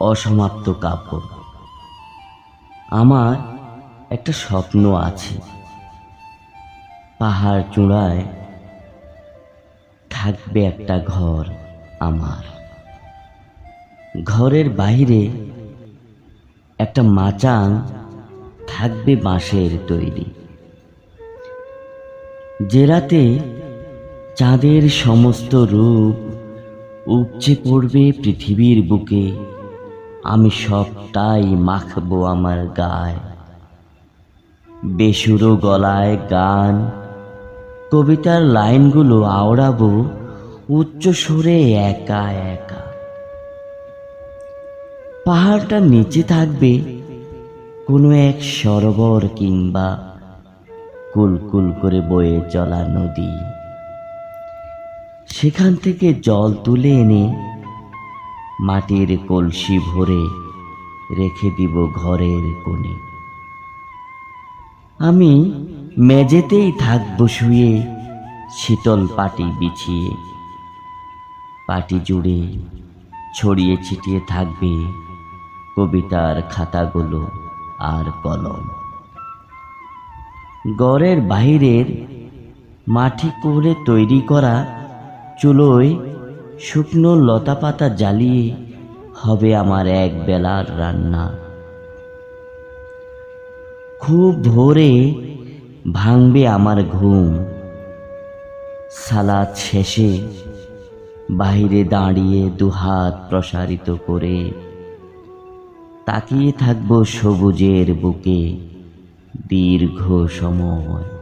অসমাপ্ত কাব্য। আমার একটা স্বপ্ন আছে। পাহাড় চূড়ায় থাকবে একটা ঘর আমার। ঘরের বাইরে একটা মাচাং থাকবে বাঁশের তৈরি। যে রাতে চাঁদের সমস্ত রূপ উপচে পড়বে পৃথিবীর বুকে আমি সবটাই মাখবো আমার গায়ে। বেসুরো গলায় গান, কবিতার লাইনগুলো আওড়াবো উচ্চ সুরে একা একা। পাহাড়টার নিচে থাকবে কোনো এক সরোবর কিংবা কুলকুল করে বয়ে চলা নদী। সেখান থেকে জল তুলে এনে মাটির কলসি ভরে রেখে দিব ঘরের কোণে। আমি মেঝেতেই থাকব শুয়ে, শীতল পাটি বিছিয়ে। পাটি জুড়ে ছড়িয়ে ছিটিয়ে থাকবে কবিতার খাতাগুলো আর কলম। গড়ের বাহিরের মাটি করে তৈরি করা চুলোয় শুকনো লতা পাতা জ্বালিয়ে হবে আমার এক বেলার রান্না। খুব ভোরে ভাঙবে আমার ঘুম। সালাদ শেষে বাইরে দাঁড়িয়ে দুহাত প্রসারিত করে তাকিয়ে থাকব সবুজের বুকে দীর্ঘ সময়।